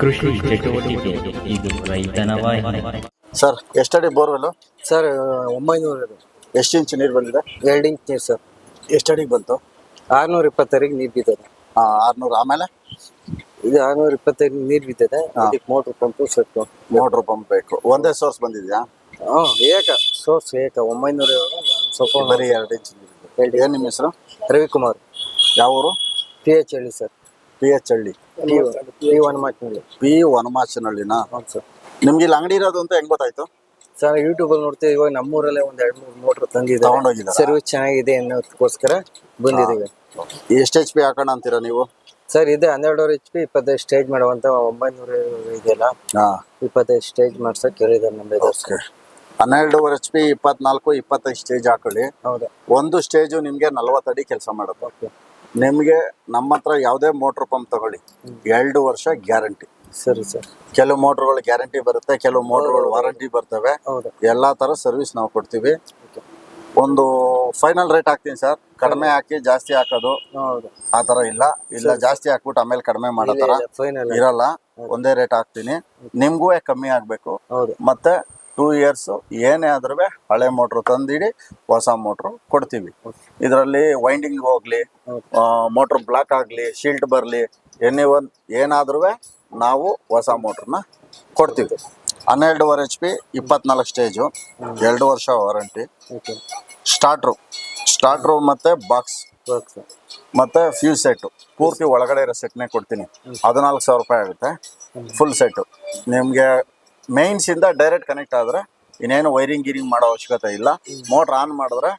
ಕೃಷಿ ಚಟುವಟಿಕೆ ಇದು ರೈತನ ವಾಹಿನಿ ಸರ್ ಎಷ್ಟಡಿ ಬೋರ್ವೆಲ್ ಸರ್ ಒಂಬೈನೂರ ಎಷ್ಟು ಇಂಚ್ ನೀರು ಬಂದಿದೆ? ಎರಡು ಇಂಚ್ ನೀರು ಸರ್. ಎಷ್ಟಡಿಗೆ ಬಂತು? ಆರ್ನೂರ ಇಪ್ಪತ್ತರಿಗೆ ನೀರು ಬಿದ್ದದೆ. ಆ, ಆರ್ನೂರು ಆಮೇಲೆ? ಇದು ಆರ್ನೂರ ಇಪ್ಪತ್ತೈದು ನೀರು ಬಿದ್ದದೆ. ಅದಕ್ಕೆ motor pump sir motor pump ಬೇಕು. ಒಂದೇ ಸೋರ್ಸ್ ಬಂದಿದ್ಯಾ? ಹಾಂ ಏಕ. ಸೋರ್ಸ್ ಏಕ. ಒಂಬೈನೂರ ಸ್ವಲ್ಪ ಬರೀ ಎರಡು ಇಂಚ್ ನೀರು ಏನು ನಿಮ್ಮ ಹೆಸರು? ರವಿಕುಮಾರ್. ಯಾವ ಊರು ಪಿ ಎಚ್ ಹೇಳಿ sir. P H Halli. P P ನಿಮ್ಗೆ ಇಲ್ಲಿ ಅಂಗಡಿ ಇರೋದು ಅಂತ ಹೆಂಗ್ ಗೊತ್ತಾಯ್ತು? ಸರ್ ಯೂಟ್ಯೂಬಲ್ಲಿ ನೋಡ್ತೀವಿ ಇವಾಗ ನಮ್ಮೂರಲ್ಲೇ ಒಂದ್ ಎರಡ್ ಮೂರು ಮೋಟರ್ ತಂದಿದೆ. ಸರ್ ಸರ್ವಿಸ್ ಚೆನ್ನಾಗಿದೆ ಅನ್ನೋದಕ್ಕೋಸ್ಕರ ಬಂದಿದ್ದೀವಿ. ಎಷ್ಟು ಎಚ್ ಪಿ ಹಾಕೋಣ ಅಂತೀರಾ ನೀವು? ಸರ್ ಇದೆ ಹನ್ನೆರಡುವರೆ ಎಚ್ ಪಿ ಇಪ್ಪತ್ತೈದು ಸ್ಟೇಜ್ ಮಾಡುವಂತ ಒಂಬೈನೂರ ಇದೆಯಲ್ಲ? ಹಾ. ಇಪ್ಪತ್ತೈದು ಸ್ಟೇಜ್ ಮಾಡ್ಸಕ್ ಹೇಳಿದ್ದಾರೆ ನಮ್ಮ ಓಕೆ. ಹನ್ನೆರಡುವರೆ ಎಚ್ ಪಿ ಇಪ್ಪತ್ನಾಲ್ಕು ಇಪ್ಪತ್ತೈದು ಸ್ಟೇಜ್ ಹಾಕೊಳ್ಳಿ. ಹೌದಾ. ಒಂದು ಸ್ಟೇಜು ನಿಮಗೆ ಅಡಿ ಕೆಲಸ ಮಾಡುತ್ತೆ. ಓಕೆ. ನಿಮಗೆ ನಮ್ಮ ಹತ್ರ ಯಾವುದೇ ಮೋಟ್ರ್ ಪಂಪ್ ತಗೊಳ್ಳಿ. ಎರಡು ವರ್ಷ ಗ್ಯಾರಂಟಿ ಸರಿ ಸರ್. ಕೆಲವು ಮೋಟ್ರ್ಗಳು ಗ್ಯಾರಂಟಿ ಬರುತ್ತೆ ಕೆಲವು ಮೋಟ್ರ್ಗಳು ವಾರಂಟಿ ಬರ್ತವೆ. ಎಲ್ಲ ತರ ಸರ್ವಿಸ್ ನಾವು ಕೊಡ್ತೀವಿ. ಒಂದು ಫೈನಲ್ ರೇಟ್ ಹಾಕ್ತೀನಿ ಸರ್. ಕಡಿಮೆ ಹಾಕಿ ಜಾಸ್ತಿ ಹಾಕೋದು. ಆ ತರ ಇಲ್ಲ. ಇಲ್ಲ ಜಾಸ್ತಿ ಹಾಕ್ಬಿಟ್ಟು ಆಮೇಲೆ ಕಡಿಮೆ ಮಾಡೋ ತರ ಇರಲ್ಲ. ಒಂದೇ ರೇಟ್ ಹಾಕ್ತೀನಿ. ನಿಮ್ಗೂ ಕಮ್ಮಿ ಆಗ್ಬೇಕು? ಹೌದು. ಮತ್ತೆ ಟೂ ಇಯರ್ಸ್ ಏನೇ ಆದ್ರೂ ಹಳೆ ಮೋಟ್ರು ತಂದಿಡಿ ಹೊಸ ಮೋಟ್ರು ಕೊಡ್ತೀವಿ. ಇದರಲ್ಲಿ ವೈಂಡಿಂಗ್ ಹೋಗ್ಲಿ ಮೋಟ್ರ್ ಬ್ಲಾಕ್ ಆಗಲಿ ಶೀಲ್ಡ್ ಬರಲಿ ಎನಿ ಒನ್ ಏನಾದ್ರೂ ನಾವು ಹೊಸ ಮೋಟ್ರನ್ನ ಕೊಡ್ತೀವಿ. ಹನ್ನೆರಡುವರೆ ಎಚ್ ಪಿ ಇಪ್ಪತ್ನಾಲ್ಕು ಸ್ಟೇಜು ಎರಡು ವರ್ಷ ವಾರಂಟಿ ಸ್ಟಾರ್ಟ್ರು ಸ್ಟಾರ್ಟ್ರು ಮತ್ತು ಬಾಕ್ಸ್ ಮತ್ತು ಫ್ಯೂಸ್ ಸೆಟ್ಟು ಪೂರ್ತಿ ಒಳಗಡೆ ಇರೋ ಸೆಟ್ನೇ ಕೊಡ್ತೀನಿ. ಹದಿನಾಲ್ಕು ಸಾವಿರ ರೂಪಾಯಿ ಆಗುತ್ತೆ ಫುಲ್ ಸೆಟ್ಟು ನಿಮಗೆ ಮೇನ್ಸಿಂದ ಡೈರೆಕ್ಟ್ ಕನೆಕ್ಟ್ ಆದರೆ ಇನ್ನೇನು ವೈರಿಂಗ್ ಗಿರಿಂಗ್ ಮಾಡೋ ಅವಶ್ಯಕತೆ ಇಲ್ಲ. ಮೋಟ್ರ್ ಆನ್ ಮಾಡಿದ್ರೆ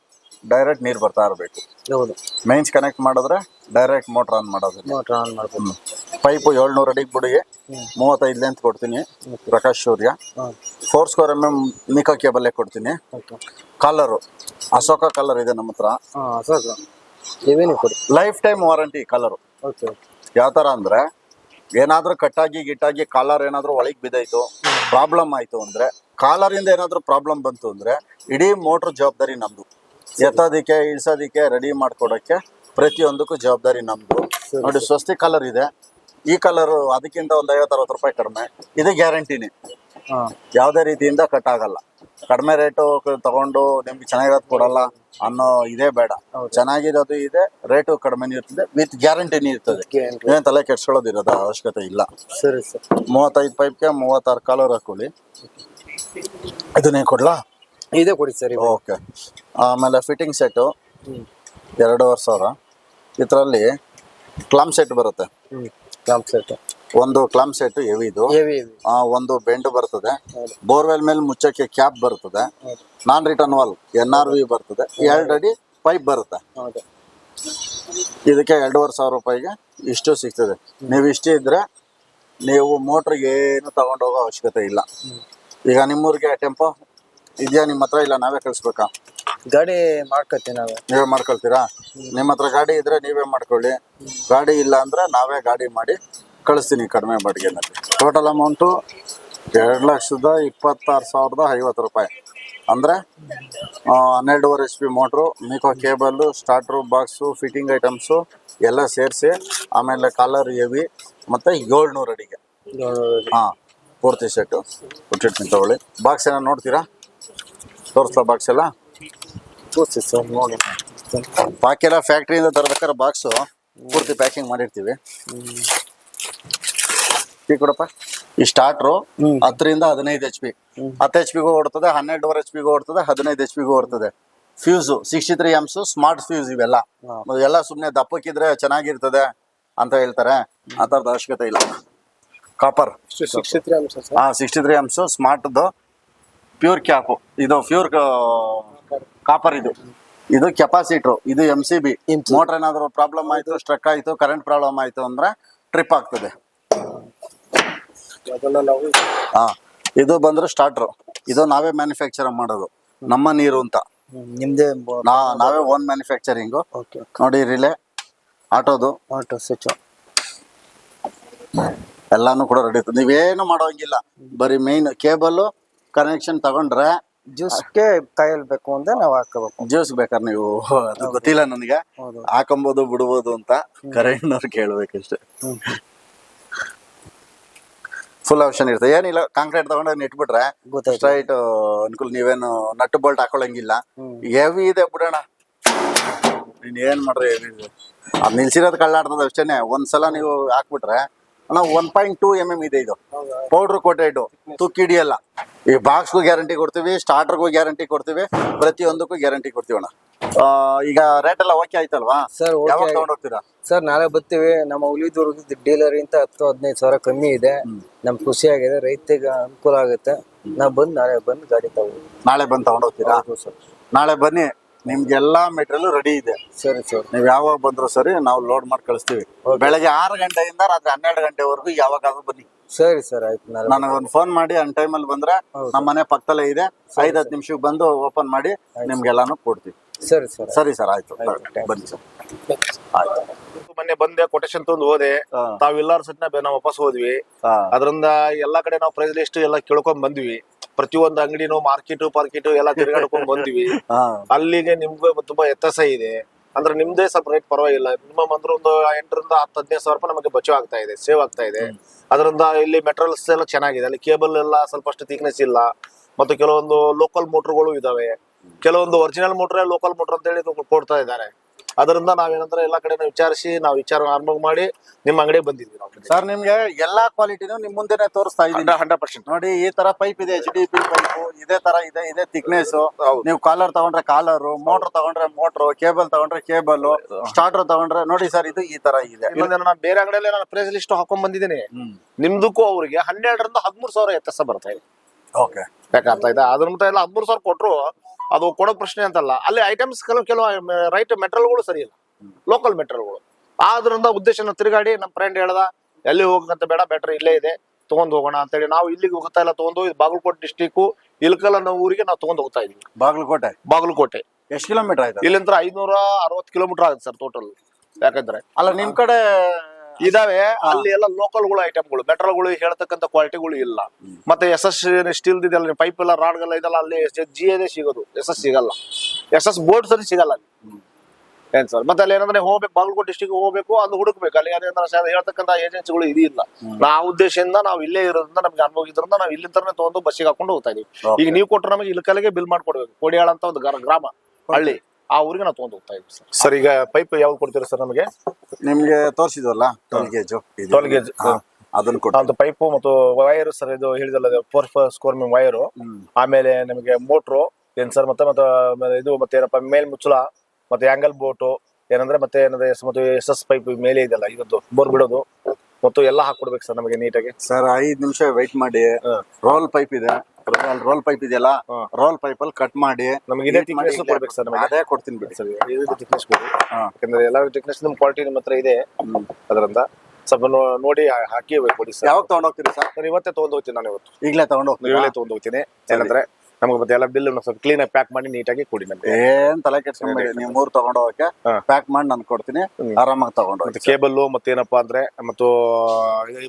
ಡೈರೆಕ್ಟ್ ನೀರು ಬರ್ತಾ ಇರಬೇಕು. ಹೌದು. ಮೇನ್ಸ್ ಕನೆಕ್ಟ್ ಮಾಡಿದ್ರೆ ಡೈರೆಕ್ಟ್ ಮೋಟ್ರ್ ಆನ್ ಮಾಡೋದು. ಮೋಟ್ರ್ ಆನ್ ಮಾಡ್ಬೋದು. ಪೈಪು ಏಳ್ನೂರು ಅಡಿಗೆ ಬಿಡಿ ಮೂವತ್ತೈದು ಲೆಂತ್ ಕೊಡ್ತೀನಿ. Prakash Surya four square M M Nicco ಕೇಬಲ್ಲೇ ಕೊಡ್ತೀನಿ. ಕಲರು ಅಶೋಕ ಕಲರ್ ಇದೆ ನಮ್ಮ ಹತ್ರ. Lifetime warranty colour okay ಯಾವ ಥರ ಅಂದರೆ ಏನಾದರೂ ಕಟ್ಟಾಗಿ ಗಿಟ್ಟಾಗಿ ಕಾಲರ್ ಏನಾದರೂ ಒಳಗೆ ಬಿದ್ದೈತು ಪ್ರಾಬ್ಲಮ್ ಆಯಿತು ಅಂದರೆ ಕಾಲರಿಂದ ಏನಾದರೂ ಪ್ರಾಬ್ಲಮ್ ಬಂತು ಅಂದರೆ ಇಡೀ ಮೋಟ್ರ್ ಜವಾಬ್ದಾರಿ ನಮ್ಮದು ಎತ್ತೋದಕ್ಕೆ ಇಳಿಸೋದಕ್ಕೆ ರೆಡಿ ಮಾಡಿಕೊಡೋಕ್ಕೆ ಪ್ರತಿಯೊಂದಕ್ಕೂ ಜವಾಬ್ದಾರಿ ನಮ್ಮದು ನೋಡಿ ಸ್ವಸ್ತಿ ಕಲರ್ ಇದೆ. ಈ ಕಲರು ಅದಕ್ಕಿಂತ ಒಂದು ಐವತ್ತು ಅರವತ್ತು ರೂಪಾಯಿ ಕಡಿಮೆ. ಇದು ಗ್ಯಾರಂಟಿನೇ ಯಾವುದೇ ರೀತಿಯಿಂದ ಕಟ್ ಆಗಲ್ಲ. ಕಡಿಮೆ ರೇಟು ತಗೊಂಡು ನಿಮ್ಗೆ ಚೆನ್ನಾಗಿರೋದು ಕೊಡಲ್ಲ ಅನ್ನೋ ಇದೇ ಬೇಡ. ಚೆನ್ನಾಗಿರೋದು ಇದೆ ರೇಟು ಕಡಿಮೆ ಇರ್ತದೆ ವಿತ್ ಗ್ಯಾರಂಟಿನೂ ಇರ್ತದೆ. ಏನ್ ತಲೆ ಕೆಡ್ಸ್ಕೊಳ್ಳೋದು ಇರೋದು ಅವಶ್ಯಕತೆ ಇಲ್ಲ. ಸರಿ ಸರ್. ಮೂವತ್ತೈದು ಪೈಪ್ಗೆ ಮೂವತ್ತಾರು ಕಾಲರ್ ಹಾಕೊಳ್ಳಿ ಇದನ್ನೇ ಕೊಡ್ಲಾ? ಇದೇ ಕೊಡಿ ಸರಿ ಓಕೆ. ಆಮೇಲೆ ಫಿಟ್ಟಿಂಗ್ ಸೆಟ್ಟು ಎರಡೂವರೆ ಸಾವಿರ. ಇದರಲ್ಲಿ ಕ್ಲಮ್ ಸೆಟ್ ಬರುತ್ತೆ. ಹ್ಞೂ ಕ್ಲಾಂಪ್ ಸೆಟ್ ಒಂದು ಕ್ಲಮ್ ಸೆಟ್ ಎವಿದು ಹೆವಿ ಇದು. ಆ, ಒಂದು ಬೆಂಡ್ ಬರ್ತದೆ. ಬೋರ್ವೆಲ್ ಮೇಲೆ ಮುಚ್ಚಕ್ಕೆ ಕ್ಯಾಪ್ ಬರ್ತದೆ. Non return valve N R V ಬರ್ತದೆ. ಎರಡು ಅಡಿ ಪೈಪ್ ಬರುತ್ತೆ. ಹೌದು. ಇದಕ್ಕೆ ಎರಡೂವರೆ ಸಾವಿರ ರೂಪಾಯಿಗೆ ಇಷ್ಟು ಸಿಗ್ತದೆ. ನೀವು ಇಷ್ಟು ಇದ್ರೆ ನೀವು ಮೋಟರ್ ಏನು ತಗೊಂಡೋಗೋ ಅವಶ್ಯಕತೆ ಇಲ್ಲ. ಈಗ ನಿಮ್ಮೂರಿಗೆ ಟೆಂಪೋ ಇದೆಯಾ? ನಿಮ್ಮ ಹತ್ರ ಇಲ್ಲ ನಾವೇ ಕಳಿಸ್ಬೇಕಾ? ಗಾಡಿ ಮಾಡ್ಕೊತೀವಿ ನಾವೇ. ನೀವೇ ಮಾಡ್ಕೊಳ್ತೀರಾ? ನಿಮ್ಮ ಹತ್ರ ಗಾಡಿ ಇದ್ರೆ ನೀವೇ ಮಾಡ್ಕೊಳ್ಳಿ. ಗಾಡಿ ಇಲ್ಲ ಅಂದ್ರೆ ನಾವೇ ಗಾಡಿ ಮಾಡಿ ಕಳಿಸ್ತೀನಿ ಕಡಿಮೆ ಬಾಡಿಗೆನಲ್ಲಿ. ಟೋಟಲ್ ಅಮೌಂಟು ಎರಡು ಲಕ್ಷದ ಇಪ್ಪತ್ತಾರು ಸಾವಿರದ ಐವತ್ತು ರೂಪಾಯಿ. ಅಂದರೆ ಹನ್ನೆರಡುವರೆ H P motor Mico cable starter box fitting items ಎಲ್ಲ ಸೇರಿಸಿ ಆಮೇಲೆ ಕಾಲರ್ ಎವಿ ಮತ್ತು ಏಳ್ನೂರು ಅಡಿಗೆ. ಹಾಂ ಪೂರ್ತಿ ಸೆಟ್ಟು ಕೊಟ್ಟಿರ್ತೀನಿ ತಗೊಳ್ಳಿ. ಬಾಕ್ಸ್ ಏನೋ ನೋಡ್ತೀರಾ? ತೋರಿಸ್ತಾ ಬಾಕ್ಸ್ ಎಲ್ಲ? ತೋರಿಸಿ ಸರ್ ನೋಡಿ. ಬಾಕಿ ಎಲ್ಲ ಫ್ಯಾಕ್ಟ್ರಿಯಿಂದ ತರ್ಬೇಕಾದ್ರೆ ಬಾಕ್ಸು ಪೂರ್ತಿ ಪ್ಯಾಕಿಂಗ್ ಮಾಡಿರ್ತೀವಿ. ಈ ಕೊಡಪ್ಪ. ಈ ಸ್ಟಾರ್ಟ್ರು. ಹತ್ತರಿಂದ ಹದಿನೈದು ಎಚ್ ಪಿ ಹತ್ತು ಎಚ್ ಪಿಗೂ ಓಡ್ತದೆ ಹನ್ನೆರಡುವರೆ ಎಚ್ ಪಿಗೂ ಓಡ್ತದೆ ಹದಿನೈದು ಎಚ್ ಪಿಗೂ ಓಡ್ತದೆ. Fuse sixty three amps smart fuse ಇವೆಲ್ಲ. ಎಲ್ಲ ಸುಮ್ಮನೆ ದಪ್ಪಕ್ಕಿದ್ರೆ ಚೆನ್ನಾಗಿರ್ತದೆ ಅಂತ ಹೇಳ್ತಾರೆ. ಆ ಥರದ ಅವಶ್ಯಕತೆ ಇಲ್ಲ. ಕಾಪರ್ ಹಾಂ ಸಿಕ್ಸ್ಟಿ ತ್ರೀ ಎಮ್ಸು ಸ್ಮಾರ್ಟ್ದು ಪ್ಯೂರ್ ಕ್ಯಾಪು ಇದು ಪ್ಯೂರ್ ಕಾಪರ್ ಇದು. ಇದು ಕೆಪಾಸಿಟ್ರು ಇದು ಎಂ ಸಿ ಬಿ ಮೋಟ್ರ್ ಏನಾದರೂ ಪ್ರಾಬ್ಲಮ್ ಆಯಿತು ಸ್ಟ್ರಕ್ ಆಯಿತು ಕರೆಂಟ್ ಪ್ರಾಬ್ಲಮ್ ಆಯಿತು ಅಂದರೆ ಟ್ರಿಪ್ ಆಗ್ತದೆ. ಹಾ ಇದು ಬಂದ್ರೆ ಸ್ಟಾರ್ಟರ್ ಇದು ನಾವೇ ಮ್ಯಾನುಫ್ಯಾಕ್ಚರ್ ಮಾಡೋದು. ನಮ್ಮ ನೀರು ಅಂತ. ನಿಮ್ದೇ ನಾವೇ ಓನ್ ಮ್ಯಾನುಫ್ಯಾಕ್ಚರಿಂಗ್ ಓಕೆ ನೋಡಿ ರಿಲೇ ಆಟೋದು. ಆಟೋ ಸ್ವಿಚ್ ಎಲ್ಲಾನು ಕೂಡ ರೆಡಿ ಇರ್ತದೆ ನೀವೇನು ಮಾಡೋಂಗಿಲ್ಲ ಬರೀ ಮೇನ್ ಕೇಬಲ್ ಕನೆಕ್ಷನ್ ತಗೊಂಡ್ರೆ ಜ್ಯೂಸ್ಗೆ ಕಾಯಲ್ಬೇಕು ಅಂದ್ರೆ ನಾವು ಹಾಕಬೇಕು. ಜ್ಯೂಸ್ ಬೇಕಾದ್ರೆ ನೀವು ಅದು ಗೊತ್ತಿಲ್ಲ ನನಗೆ. ಹೌದು. ಹಾಕೊಂಬೋದು ಬಿಡ್ಬೋದು ಅಂತ ಕರೆಂಟ್ನವ್ರು ಕೇಳ್ಬೇಕಷ್ಟೇ. ಫುಲ್ ಆಪ್ಷನ್ ಇರ್ತದೆ ಏನಿಲ್ಲ ಕಾಂಕ್ರೀಟ್ ತಗೊಂಡ್ ಇಟ್ಬಿಟ್ರೆ ಗೊತ್ತಾಯ್ತು. ಸ್ಟ್ರೈಟ್ ಅನುಕೂಲ ನೀವೇನು ನಟ್ಟು ಬೋಲ್ಟ್ ಹಾಕೊಳಂಗಿಲ್ಲ ಹೆವಿ ಇದೆ ಬಿಡೋಣ. ನೀನ್ ಏನ್ ಮಾಡ್ರಿ ಅದ್ ನಿಲ್ಸಿರೋದು ಕಳ್ಳಾಡ್ತದ ಅಷ್ಟೇನೆ. ಒಂದ್ಸಲ ನೀವು ಹಾಕ್ಬಿಟ್ರೆ ಅಣ್ಣ one point two M M ಇದೆ ಇದು. ಪೌಡ್ರ್ ಕೋಟೆಡ್ ತುಕ್ಕಿ ಹಿಡಿಯಲ್ಲ. ಈ ಬಾಕ್ಸ್ಗೂ ಗ್ಯಾರಂಟಿ ಕೊಡ್ತೀವಿ ಸ್ಟಾರ್ಟರ್ಗೂ ಗ್ಯಾರಂಟಿ ಕೊಡ್ತೀವಿ ಪ್ರತಿಯೊಂದಕ್ಕೂ ಗ್ಯಾರಂಟಿ ಕೊಡ್ತೀವಿ ಅಣ್ಣ. ಈಗ ರೇಟ್ ಎಲ್ಲ ಓಕೆ ಆಯ್ತಲ್ವಾ? ಸರ್ ಯಾವಾಗ ತಗೊಂಡೋಗ್ತೀರಾ? ಸರ್ ನಾಳೆ ಬರ್ತೀವಿ. ನಮ್ಮ ಹುಲಿದುರ್ಗದ ಡೀಲರ್ ಇಂತ ಹತ್ತು ಹದಿನೈದು ಸಾವಿರ ಕಮ್ಮಿ ಇದೆ. ನಮ್ಗೆ ಖುಷಿ ಆಗಿದೆ ರೈತರಿಗೆ ಅನುಕೂಲ ಆಗುತ್ತೆ. ನಾವು ಬಂದು ನಾಳೆ ಬಂದು ಗಾಡಿ ತಗೋ ನಾಳೆ ಬಂದು ತಗೊಂಡೋಗ್ತೀರಾ? ಸರ್ ನಾಳೆ ಬನ್ನಿ. ನಿಮ್ಗೆಲ್ಲಾ ಮೆಟೀರಿಯಲ್ ರೆಡಿ ಇದೆ. ಸರಿ ಸರ್. ನೀವು ಯಾವಾಗ ಬಂದ್ರು ಸರಿ ನಾವು ಲೋಡ್ ಮಾಡಿ ಕಳಿಸ್ತೀವಿ. ಬೆಳಗ್ಗೆ ಆರು ಗಂಟೆಯಿಂದ ರಾತ್ರಿ ಹನ್ನೆರಡು ಗಂಟೆವರೆಗೂ ಯಾವಾಗಾದ್ರೂ ಬನ್ನಿ. ಸರಿ ಸರ್ ಆಯ್ತು ನನಗೊಂದು ನನಗೆ ಒಂದು ಫೋನ್ ಮಾಡಿ ಅನ್ ಅಲ್ಲಿ ಬಂದ್ರೆ ನಮ್ಮ ಮನೆ ಪಕ್ಕದಲ್ಲೇ ಇದೆ. ಐದ್ ಹತ್ತು ನಿಮಿಷಕ್ಕೆ ಬಂದು ಓಪನ್ ಮಾಡಿ ನಿಮ್ಗೆಲ್ಲಾನು ಕೊಡ್ತೀವಿ. ಸರಿ ಸರ್. ಸರಿ ಸರ್ ಆಯ್ತು. ಬನ್ನಿ ಸರ್. ಆಯ್ತು. ಮೊನ್ನೆ ಬಂದೆ ಕೊಟೇಶನ್ ತಂದು ಹೋದೆ. ತಾವ್ ಎಲ್ಲಾರ ಸಟ್ನ ನಾವು ವಾಪಸ್ ಹೋದ್ವಿ. ಅದರಿಂದ ಎಲ್ಲಾ ಕಡೆ ನಾವು ಪ್ರೈಸ್ ಲಿಸ್ಟ್ ಎಲ್ಲ ಕೇಳ್ಕೊಂಡ್ ಬಂದ್ವಿ. ಪ್ರತಿಯೊಂದು ಅಂಗಡಿನೂ ಮಾರ್ಕೆಟ್ ಪಾರ್ಕೆಟ್ ಎಲ್ಲ ತಿರುಗಾಡ್ಕೊಂಡು ಬಂದಿವಿ. ಅಲ್ಲಿಗೆ ನಿಮ್ಗೆ ತುಂಬಾ ವ್ಯತ್ಯಾಸ ಇದೆ. ಅಂದ್ರೆ ನಿಮ್ದೇ ಸ್ವಲ್ಪ ರೇಟ್ ಪರವಾಗಿಲ್ಲ. ಮಿನಿಮಮ್ ಅಂದ್ರೆ ಒಂದು ಎಂಟರಿಂದ ಹತ್ತು ಹದಿನೈದು ಸಾವಿರ ರೂಪಾಯಿ ನಮಗೆ ಬಚಾವ್ ಆಗ್ತಾ ಇದೆ ಸೇವ್ ಆಗ್ತಾ ಇದೆ. ಅದರಿಂದ ಇಲ್ಲಿ ಮೆಟ್ರಲ್ಸ್ ಎಲ್ಲ ಚೆನ್ನಾಗಿದೆ. ಅಲ್ಲಿ ಕೇಬಲ್ ಎಲ್ಲ ಸ್ವಲ್ಪ ಅಷ್ಟು ಥಿಕ್ನೆಸ್ ಇಲ್ಲ. ಮತ್ತು ಕೆಲವೊಂದು ಲೋಕಲ್ ಮೋಟರ್ಗಳು ಇದಾವೆ. ಕೆಲವೊಂದು ಒರಿಜಿನಲ್ ಮೋಟ್ರೆ ಲೋಕಲ್ ಮೋಟರ್ ಅಂತ ಹೇಳಿ ಕೊಡ್ತಾ ಇದ್ದಾರೆ. ಅದರಿಂದ ನಾವೇನಂದ್ರೆ ಎಲ್ಲಾ ಕಡೆ ವಿಚಾರಿಸಿ ನಾವು ವಿಚಾರ ಆರಂಭ ಮಾಡಿ ನಿಮ್ಮ ಅಂಗಡಿಗೆ ಬಂದಿದ್ವಿ ನಾವು. ಸರ್ ನಿಮ್ಗೆ ಎಲ್ಲಾ ಕ್ವಾಲಿಟಿನೂ ನಿಮ್ ಮುಂದೆನೆ ತೋರಿಸ್ತಾ ಇದೀನಿ ಹಂಡ್ರೆಡ್ ಪರ್ಸೆಂಟ್. ನೋಡಿ ಈ ತರ ಪೈಪ್ ಇದೆ ಎಚ್ ಡಿ ಪಿ ಪೈಪ್ ಇದೇ ತರ ಇದೆ ಇದೇ ಥಿಕ್ನೆಸ್ ನೀವು ಕಾಲರ್ ತಗೊಂಡ್ರೆ ಕಾಲರ್ ಮೋಟರ್ ತಗೊಂಡ್ರೆ ಮೋಟರ್ ಕೇಬಲ್ ತಗೊಂಡ್ರೆ ಕೇಬಲ್ ಸ್ಟಾರ್ಟರ್ ತಗೊಂಡ್ರೆ ನೋಡಿ ಸರ್ ಇದು ಈ ತರ ಇದೆ. ನಾನು ಬೇರೆ ಅಂಗಡಿಯಲ್ಲಿ ನಾನು ಪ್ರೈಸ್ ಲಿಸ್ಟ್ ಹಾಕೊಂಡ್ ಬಂದಿದ್ದೀನಿ. ನಿಮ್ದಕ್ಕೂ ಅವ್ರಿಗೆ ಹನ್ನೆರಡರಿಂದ ಹದಿಮೂರು ಸಾವಿರ ವ್ಯತ್ಯಾಸ ಬರ್ತಾ ಇದೆ. ಓಕೆ. ಯಾಕೆ ಇದೆ. ಅದ್ರ ಮತ್ತೆ ಎಲ್ಲ ಹದಿಮೂರು ಸಾವಿರ ಕೊಟ್ರು ಅದು ಕೊಡೋ ಪ್ರಶ್ನೆ ಅಂತಲ್ಲ. ಅಲ್ಲಿ ಐಟಮ್ಸ್ ಕೆಲವು ಕೆಲವು ರೈಟ್ ಮೆಟೀರಿಯಲ್ಗಳು ಸರಿ ಇಲ್ಲ. ಲೋಕಲ್ಗಳು. ಆದ್ರಿಂದ ಉದ್ದೇಶನ ತಿರುಗಾಡಿ ನಮ್ಮ ಫ್ರೆಂಡ್ ಹೇಳ್ದ ಎಲ್ಲಿ ಹೋಗಕ್ಕಂತ ಬೇಡ ಬೆಟರ್ ಇಲ್ಲೇ ಇದೆ ತಗೊಂಡ್ ಹೋಗೋಣ ಅಂತೇಳಿ. ನಾವು ಇಲ್ಲಿಗೆ ಹೋಗ್ತಾ ಇಲ್ಲ ತಗೊಂಡು ಬಾಗಲಕೋಟೆ ಡಿಸ್ಟಿಕ್ ಇಲ್ಕಲ್ ಅನ್ನೋ ಊರಿಗೆ ನಾವು ತಗೊಂಡ್ ಹೋಗ್ತಾ ಇದೀವಿ. ಬಾಗಲಕೋಟೆ? ಬಾಗಲಕೋಟೆ. ಎಷ್ಟು ಕಿಲೋಮೀಟರ್ ಆಯ್ತು? ಇಲ್ಲಿಂದ ಐನೂರ ಅರವತ್ತು ಕಿಲೋಮೀಟರ್ ಆಗುತ್ತೆ ಸರ್ ಟೋಟಲ್ ಯಾಕಂದ್ರೆ ಅಲ್ಲ ನಿಮ್ ಕಡೆ ಇದಾವೆ ಅಲ್ಲಿ ಎಲ್ಲ ಲೋಕಲ್ಗಳು ಐಟಮ್ಗಳು ಮೆಟಲ್ಗಳು ಹೇಳ್ತಕ್ಕಂತ ಕ್ವಾಲಿಟಿಗಳು ಇಲ್ಲ. ಮತ್ತೆ ಎಸ್ ಎಸ್ ಸ್ಟೀಲ್ ಇದೆಲ್ಲ ಪೈಪ್ ಎಲ್ಲ ರಾಡ್ಗೆಲ್ಲ ಇದೆಲ್ಲ ಅಲ್ಲಿ ಜಿ ಎದೇ ಸಿಗೋದು ಎಸ್ ಎಸ್ ಸಿಗಲ್ಲ. ಎಸ್ ಎಸ್ ಬೋರ್ಡ್ ಸರಿ ಸಿಗಲ್ಲ ಅಲ್ಲಿ. ಏನ್ ಸರ್ ಮತ್ತೆ ಅಲ್ಲಿ ಏನಂದ್ರೆ ಹೋಗ್ಬೇಕು ಬಾಗಲಕೋಟೆ ಡಿಸ್ಟಿಕ್ ಹೋಗ್ಬೇಕು ಅದು ಹುಡುಕ್ಬೇಕು. ಅಲ್ಲಿ ಅದೇನಂದ್ರೆ ಸಾಧ್ಯ ಹೇಳ್ತಕ್ಕಂಥ ಏಜೆನ್ಸಿಗಳು ಇದಿಲ್ಲ. ಇಲ್ಲ ನಾ ಉದ್ದೇಶದಿಂದ ನಾವು ಇಲ್ಲೇ ಇರೋದ್ರಿಂದ ನಮ್ಗೆ ಅನುಭವ ಇದ್ರಿಂದ ನಾವು ತರನೇ ತಗೊಂಡು ಬಸ್ಸಿಗೆ ಹಾಕೊಂಡು ಹೋಗ್ತಾ ಇದೀವಿ. ಈಗ ನೀವು ಕೊಟ್ಟರೆ ನಮಗೆ ಇಲ್ಲಿ ಕಲೆಗೆ ಬಿಲ್ ಮಾಡ್ಕೊಡ್ಬೇಕು. ಕೋಡಿಯಾಳ ಅಂತ ಒಂದು ಗ್ರಾ- ಗ್ರಾಮ ಹಳ್ಳಿ ಆ ಊರಿಗೆ ನಾವು ತಗೊಂಡು ಹೋಗ್ತಾ ಇದ್ವಿ ಸರ್. ಸರ್ ಈಗ ಪೈಪ್ ಯಾವ್ದು ಕೊಡ್ತೀರಾ ಸರ್ ನಮಗೆ? ನಿಮ್ಗೆ ತೋರಿಸಿದ್ವಲ್ಲ ಟೋಲ್ ಗೇಜ್ ಟೋಲ್ ಗೇಜ್. ಅದನ್ನ ಕೊಟ್ಟು. ಒಂದು ಪೈಪು ಮತ್ತು ವೈರ್ ಸರ್ ಇದು ಹೇಳಿದಲ್ಲ ಫೋರ್ ಸ್ಕೋರ್ ವೈರು ಆಮೇಲೆ ನಿಮಗೆ ಮೋಟ್ರು ಏನ್ ಸರ್ ಮತ್ತೆ ಮತ್ತೆ ಆಮೇಲೆ ಇದು ಮತ್ತೆ ಏನಪ್ಪ ಮೇಲ್ ಮುಚ್ಚಳ ಮತ್ತೆ ಆಂಗಲ್ ಬೋಟು ಏನಂದ್ರೆ ಮತ್ತೆ ಏನಂದ್ರೆ ಎಸ್- ಮತ್ತು ಎಸ್ ಎಸ್ ಪೈಪ್ ಮೇಲೆ ಇದೆಲ್ಲ ಇವತ್ತು ಬೋರ್ ಬಿಡೋದು. ಮತ್ತು ಎಲ್ಲ ಹಾಕೊಡ್ಬೇಕು ಸರ್ ನಮಗೆ ನೀಟಾಗಿ ಸರ್ ಐದ್ ನಿಮಿಷ ವೆಯ್ಟ್ ಮಾಡಿ. ರೋಲ್ ಪೈಪ್ ಇದೆ. ರೋಲ್ ಪೈಪ್ ಇದೆಯಲ್ಲ? ರೋಲ್ ಪೈಪ್ ಅಲ್ಲಿ ಕಟ್ ಮಾಡಿ. ನಮಗೆ ಇದೇ ಕೊಡ್ಬೇಕು ಸರ್ ನಮಗೆ. ಅದೇ ಕೊಡ್ತೀನಿ ಬಿಡಿ. ಸರ್ ಇದೇ ಕೊಡಿ. ಯಾಕಂದ್ರೆ ಎಲ್ಲ ಟೆಕ್ನಿಕ್ಸ್ ನಿಮ್ ಕ್ವಾಲಿಟಿ ನಿಮ್ಮ ಹತ್ರ ಇದೆ. ಅದರಿಂದ ಸ್ವಲ್ಪ ನೋಡಿ ಹಾಕಿ ಕೊಡಿ ಸರ್. ಯಾವಾಗ ತಗೊಂಡೋಗ್ತೀರಿ ಸರ್? ಇವತ್ತೇ ತಗೊಂಡ್ ಹೋಗ್ತೀನಿ ನಾನು ಇವತ್ತು. ಈಗಲೇ ತಗೊಂಡೋಗ್ತೀರಿ ಇವತ್ತೇ ತಗೊಂಡ್ ಹೋಗ್ತೀನಿ. ಏನಂದ್ರೆ ನಮಗೆ ಮತ್ತೆ ಎಲ್ಲ ಬಿಲ್ ಸ್ವಲ್ಪ ಕ್ಲೀನ್ ಆಗಿ ಪ್ಯಾಕ್ ಮಾಡಿ ನೀಟಾಗಿ ಕೊಡಿ ನಮ್ಗೆ. ಏನ್ ತಲೆ ಕೆಡ್ಸ್ಕೊಂಬೇಡಿ ನೀವು ಮೂರು ತಗೊಂಡೋಗಕ್ಕೆ. ಪ್ಯಾಕ್ ಮಾಡಿ ನಾನು ಕೊಡ್ತೀನಿ ಆರಾಮಾಗಿ ತಗೊಂಡೋಗಿ ಮತ್ತೆ ಕೇಬಲ್ ಮತ್ತೆ ಏನಪ್ಪಾ ಅಂದ್ರೆ ಮತ್ತು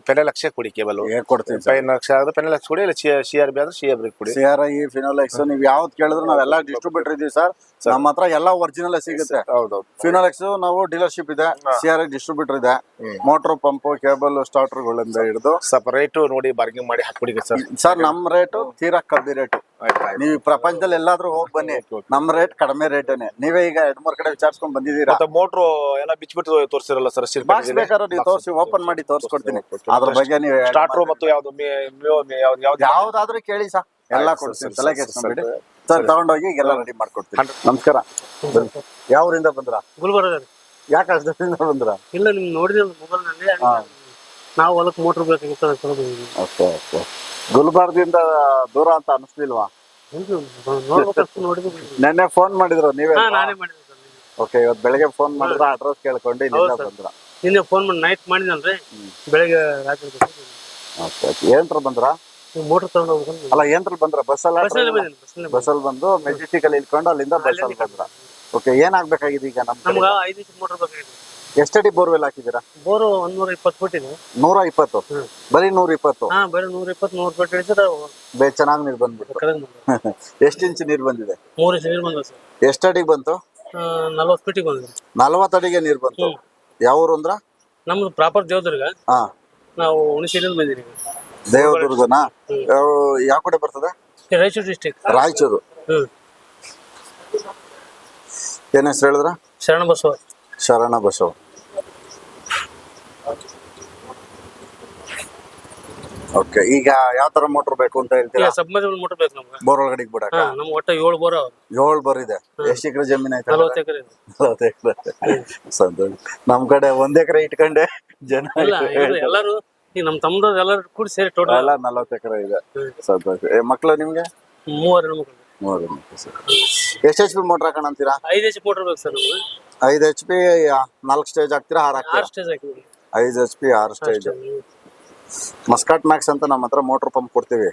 ಪೆನೆ ಲಕ್ಷ ಕೊಡಿ ಕೇಬಲ್ ಕೊಡ್ತೀನಿ ಪೆನ್ ಲಕ್ಷ ಆದ್ರೆ ಪೆನೆ ಲಕ್ಷ ಕೊಡಿ ಇಲ್ಲ ಸಿ ಆರ್ ಬಿ ಆದ್ರೆ ಸಿ ಆರ್ ಬಿ ಕೊಡಿ. ಸಿ ಆರ್ ಐ ಫಿನೋಲೆಕ್ಸ್ ನೀವು ಯಾವ್ದು ಕೇಳಿದ್ರು ನಾವೆಲ್ಲ ಡಿಸ್ಟ್ರಿಬ್ಯೂಟರ್ ಇದೀವಿ ಸರ್. ನಮ್ಮ ಹತ್ರ ಎಲ್ಲ ಒರಿಜಿನಲ್ ಸಿಗುತ್ತೆ. ಹೌದೌದು ಫಿನೋಲೆಕ್ಸ್ ನಾವು ಡೀಲರ್ಶಿಪ್ ಇದೆ. ಸಿ ಆರ್ ಐ ಡಿಸ್ಟ್ರಿಬ್ಯೂಟರ್ ಇದೆ. ಮೋಟರ್ ಪಂಪ್ ಕೇಬಲ್ ಸ್ಟಾರ್ಟರ್ಗಳಿಂದ ಹಿಡಿದು. ಸಪರೇಟ್ ರೇಟು ನೋಡಿ ಬಾರ್ಗಿಂಗ್ ಮಾಡಿ ಹಾಕ್ಬಿಡಿ ಸರ್. ಸರ್ ನಮ್ ರೇಟು ತೀರಾ ಕಮ್ಮಿ ರೇಟು ನೀವು ಪ್ರಪಂಚದಲ್ಲಿ ಎಲ್ಲಾದ್ರೂ ಹೋಗಿ ಬನ್ನಿ. ನಮ್ ರೇಟ್ ಕಡಿಮೆ ರೇಟೇನೆ ನೀವೇ ಈಗ ಎರಡ್ ಮೂರ್ ಕಡೆ ವಿಚಾರಿಸ್ಕೊಂಡ್ ಬಂದಿದ್ದೀರಾ? ಮೋಟ್ರು ಎಲ್ಲ ಬಿಚ್ಚಿಬಿಟ್ಟು ತೋರಿಸಿರಲ್ಲ ಸರ್ ಬಾಕ್ಸ್ ಬೇಕಾದ್ರೆ ನೀವು ತೋರಿಸಿ ಓಪನ್ ಮಾಡಿ ತೋರಿಸ್ಕೊಡ್ತೀನಿ. ಅದ್ರ ಬಗ್ಗೆ ನೀವು ಸ್ಟಾರ್ಟ್ರು ಮತ್ತು ಯಾವ್ದು? ಯಾವ್ದಾದ್ರೂ ಕೇಳಿ ಸರ್. ಎಲ್ಲ ಕೊಡ್ತೀನಿ. ಸರ್, ತಲೆ ಸರ್, ಕೆಡ್ಸ್ಕೊಂಬೇಡಿ ಸರ್. ತಗೊಂಡೋಗಿ ಎಲ್ಲ ರೆಡಿ ಮಾಡ್ಕೊಡ್ತೀನಿ. ನಮಸ್ಕಾರ. ಯಾವ್ರಿಂದ ಬಂದ್ರ? ಗುಲ್ಬರ್ಗ. ಯಾಕೆ ಅಷ್ಟದಿಂದ ಬಂದ್ರ? ಇಲ್ಲ ನಿಮ್ ನೋಡಿದ್ರೆ ಮೊಬೈಲ್ನಲ್ಲಿ. ಹಾ. ನಾವು ಹೊಲಕ್ ಮೋಟರ್ ಬೇಕಾಗಿತ್ತು. ಓಕೆ ಓಕೆ ಗುಲ್ಬರ್ಗದಿಂದ ದೂರ ಅಂತ ಅನಿಸ್ಲಿಲ್ವಾ? ನಿನ್ನೆ ಫೋನ್ ಮಾಡಿದ್ರು ನೀವೇ ನಾನೇ ಮಾಡಿದ್ದೆ ಸರ್ ನಿನ್ನೆ. ಓಕೆ ಇವತ್ತು ಬೆಳಗ್ಗೆ ಫೋನ್ ಮಾಡಿದ್ರ ಅಡ್ರೆಸ್ ಕೇಳ್ಕೊಂಡು ಇಲ್ಲಿಂದ ಹೌದು ಸರ್. ಬಂದ್ರ? ನಿನ್ನೆ ಫೋನ್ ಮಾಡಿ ನೈಟ್ ಮಾಡಿದ್ನಲ್ರಿ? ಬೆಳಗ್ಗೆ ರಾತ್ರಿ ಓಕೆ ಓಕೆ ಏನ್ರ ಬಂದ್ರ? ಮೋಟರ್ ತಗೊಂಡು ಹೋಗ್ಬೇಕು ಅಲ್ಲ ಏನ್ರ ಬಂದ್ರ? ಬಸ್ ಅಲ್ಲ? ಬಸ್ಸಲ್ಲಿ ಬಂದಿನಿ ಬಸ್ಸಲ್ಲಿ ಬಸ್ಸಲ್ಲಿ ಬಂದು ಮೆಜೆಸ್ಟಿಕ್ ಅಲ್ಲಿ ಇಳ್ಕೊಂಡು ಅಲ್ಲಿಂದ ಬಸ್ ಅಲ್ಲಿ ಬಂದ್ರ? ಓಕೆ ಏನಾಗ್ಬೇಕಾಗಿದೆ ಈಗ ನಮ್ಗೆ ನಮ್ಗ ಐದು ಇಂಚ್ ಮೋಟರ್ ಬೇಕಾಗಿತ್ತು. ಎಷ್ಟಡಿ ಬೋರ್ವೆಲ್ ಹಾಕಿದ್ದೀರಾ? ಬೋರು ಒಂದ್ನೂರ ಇಪ್ಪತ್ತು ಫುಟ್ ಇದೆ ನೂರ ಇಪ್ಪತ್ತು? ಹ್ಮ್. ಬರೀ ನೂರ ಇಪ್ಪತ್ತು? ಹಾ ಬರೀ ನೂರ ಇಪ್ಪತ್ತು ನೂರ ಫುಟ್ ಇಳಿಸಿದ್ರೆ ಬೇ ಚೆನ್ನಾಗಿ ನೀರು ಬಂದ್ಬಿಟ್ಟು ಎಷ್ಟು ಇಂಚ್ ನೀರು ಬಂದಿದೆ? ಮೂರು ಇಂಚ್ ನೀರು ಬಂದ ಸರ್. ಎಷ್ಟಡಿಗೆ ಬಂತು? ನಲ್ವತ್ತು ಫೀಟಿಗೆ ಬಂದ್ರಿ ನಲವತ್ತಡಿಗೆ ನೀರು ಬಂತು. ಯಾವ ಊರು ಅಂದ್ರ? ನಮ್ದು ಪ್ರಾಪರ್ ದೇವದುರ್ಗ. ಹಾ. ನಾವು ಹುಣಸಿಲಿಂದ ಬಂದಿದ್ದೀವಿ. ದೇವದುರ್ಗನಾ? ಯಾವ- ಯಾವ ಕಡೆ ಬರ್ತದೆ? ರಾಯಚೂರು ಡಿಸ್ಟಿಕ್ ರಾಯಚೂರು. ಹ್ಮ್. ಏನ್ ಹೆಸರು ಹೇಳಿದ್ರ? ಶರಣ ಬಸವ. ಶರಣ ಬಸವ. ಓಕೆ ಈಗ ಯಾವ ತರ ಮೋಟರ್ ಬೇಕು ಅಂತ ಹೇಳ್ತೀರಾ? ಸಬ್ಮರ್ಸಿಬಲ್ ಮೋಟರ್ ಬೇಕು ನಮ್ಗೆ. ಬೋರ್ ಒಳಗಡೆಗೆ ಬಿಡಕ ಹಾ ನಮ್ಗೆ ಒಟ್ಟ ಏಳು ಬೋರ್ ಅವ ಏಳು ಇದೆ. ಎಷ್ಟು ಎಕರೆ ಜಮೀನ್ ಐತೆ ನಲವತ್ತು ಎಕರೆ ನಲವತ್ತು ಎಕರೆ. ಸಂತೋಷ ನಮ್ ಕಡೆ ಒಂದ್ ಎಕರೆ ಇಟ್ಕೊಂಡೆ ಜನ ಇಲ್ಲ ಇವ್ರು ಎಲ್ಲಾರು ಈಗ ನಮ್ಮ ತಮ್ಮದವ್ರು ಎಲ್ಲರೂ ಕೂಡಿ ಸೇರಿ ಟೋಟಲ್ ಎಲ್ಲ ನಲವತ್ತು ಎಕರೆ ಇದೆ. ಸಂತೋಷ ಏ, ಮಕ್ಳು ನಿಮ್ಗೆ? ಮೂವರು ನಮ್ಗೆ ಮೂರು ಎಷ್ಟು ಎಚ್ ಪಿ ಮೋಟರ್ ಹಾಕೋಣ ಅಂತೀರಾ? ಐದು ಎಚ್ ಮೋಟರ್ ಬೇಕು ಸರ್ ನಮ್ಗೆ. ಐದು ಎಚ್ ಪಿ ನಾಲ್ಕು ಸ್ಟೇಜ್ ಹಾಕ್ತೀರಾ? ಆರು ಹಾಕ್ತೀರಾ? ಆರು ಸ್ಟೇಜ್ ಹಾಕಿದ್ವಿ ಐದು ಎಚ್ ಪಿ ಆರ್ ಸ್ಟೇಜ್. ಮಸ್ಕಾಟ್ ಮ್ಯಾಕ್ಸ್ ಅಂತ ನಮ್ಮ ಹತ್ರ ಮೋಟರ್ ಪಂಪ್ ಕೊಡ್ತೀವಿ.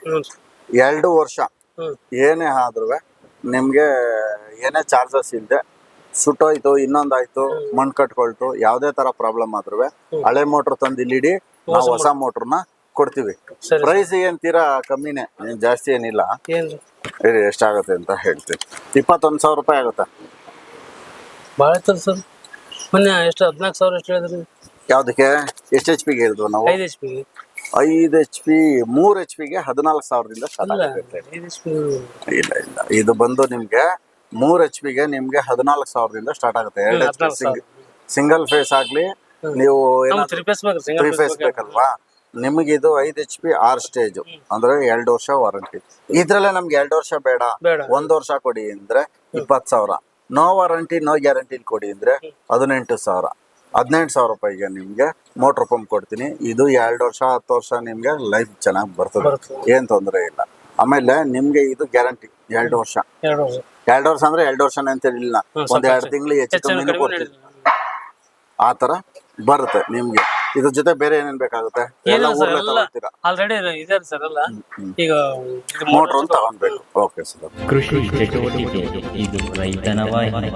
ಎರಡು ವರ್ಷ. ಏನೇ ಆದ್ರೂ ನಿಮ್ಗೆ ಏನೇ ಚಾರ್ಜಸ್ ಇಲ್ಲದೆ ಸುಟ್ಟೋಯ್ತು ಇನ್ನೊಂದಾಯ್ತು ಮಣ್ಣು ಕಟ್ಕೊಳ್ತು ಯಾವುದೇ ತರ ಪ್ರಾಬ್ಲಮ್ ಆದ್ರೂ ಹಳೆ ಮೋಟರ್ ತಂದು ಇಲ್ಲಿಡಿ ನಾವು ಹೊಸ ಮೋಟರ್ನ ಕೊಡ್ತೀವಿ. ಪ್ರೈಸ್ ಏನ್ ತೀರಾ ಕಮ್ಮಿನೇ? ಜಾಸ್ತಿ ಏನಿಲ್ಲ. ಎಷ್ಟಾಗತ್ತೆ ಅಂತ ಹೇಳ್ತೀವಿ ಇಪ್ಪತ್ತೊಂದು ಸಾವಿರ ರೂಪಾಯಿ ಆಗುತ್ತೆ. ಭಾಳ ಸರ್. ಮೊನ್ನೆ ಎಷ್ಟು ಹದಿನಾಲ್ಕು ಸಾವಿರ ಎಷ್ಟು ಹೇಳಿದ್ರಿ? ಯಾವ್ದಕ್ಕೆ? ಎಷ್ಟು ಎಚ್ ಪಿಗೆ ಹೇಳಿದ್ವು ನಾವು? ಐದು ಎಚ್ ಪಿ ಐದು ಎಚ್ ಪಿ ಮೂರ್ ಎಚ್ ಪಿಗೆ ಹದಿನಾಲ್ಕು ಸಾವಿರದಿಂದ ಸ್ಟಾರ್ಟ್ ಇಲ್ಲ ಆಗುತ್ತೆ ಐದು ಎಚ್ ಪಿ ಇಲ್ಲ ಇಲ್ಲ. ಇದು ಬಂದು ನಿಮ್ಗೆ ಮೂರ್ ಎಚ್ ಪಿಗೆ ನಿಮ್ಗೆ ಹದಿನಾಲ್ಕು ಸಾವಿರದಿಂದ ಸ್ಟಾರ್ಟ್ ಆಗುತ್ತೆ. ಎರಡು ಎಚ್ ಪಿ ಸಿಂಗಲ್ ಫೇಸ್ ಆಗ್ಲಿ ನೀವು ತ್ರೀ ಫೇಸ್ ಬೇಕಲ್ವಾ? ನಿಮಗೆ ಇದು ಐದು ಎಚ್ ಪಿ ಆರ್ ಸ್ಟೇಜ್ ಅಂದ್ರೆ ಎರಡು ವರ್ಷ ವಾರಂಟಿ ಇದ್ರಲ್ಲೇ ನಮ್ಗೆ ಎರಡು ವರ್ಷ ಬೇಡ. ಬೇಡ. ಒಂದ್ ವರ್ಷ ಕೊಡಿ ಅಂದ್ರೆ ಇಪ್ಪತ್ ಸಾವಿರ. ನೋ ವಾರಂಟಿ ನೋ ಗ್ಯಾರಂಟಿ ಕೊಡಿ ಅಂದ್ರೆ ಹದಿನೆಂಟು ಸಾವಿರ. ಹದಿನೆಂಟು ಸಾವಿರ ರೂಪಾಯಿಗೆ ನಿಮ್ಗೆ ಮೋಟ್ರ್ ಪಂಪ್ ಕೊಡ್ತೀನಿ. ಇದು ಎರಡು ವರ್ಷ ಹತ್ತು ವರ್ಷ ನಿಮ್ಗೆ ಲೈಫ್ ಚೆನ್ನಾಗಿ ಬರ್ತದೆ. ಏನು ತೊಂದರೆ ಇಲ್ಲ. ಆಮೇಲೆ ನಿಮ್ಗೆ ಇದು ಗ್ಯಾರಂಟಿ ಎರಡು ವರ್ಷ. ಎರಡು ವರ್ಷ. ವರ್ಷ ಅಂದ್ರೆ ಎರಡು ವರ್ಷನೇ ಅಂತ ಹೇಳಿಲ್ಲ. ಒಂದ್ ಎರಡು ತಿಂಗಳು ಹೆಚ್ಚು ಹೆಚ್ಚು ಕಮ್ಮಿ ಕಡಿಮೆ ಕೊಡ್ತೀವಿ. ಆ ತರ ಬರುತ್ತೆ ನಿಮ್ಗೆ. ಇದ್ರ ಜೊತೆ ಬೇರೆ ಏನೇನ್ ಬೇಕಾಗುತ್ತೆ? ಎಲ್ಲ ಸರ್ ಊರ್ಲೆ ತಗೊಳ್ತೀರಾ? ಆಲ್ರೆಡಿ ಇದೆ ಸರ್ ಎಲ್ಲ. ಈಗ ಇದು ಮೋಟ್ರ್ ಅಂತ ತಗೊಂಡ್ಬೇಕು. Okay sir. ಕೃಷಿ ಚಟುವಟಿಕೆ ಇದು ರೈತನ ವಾಹಿನಿ.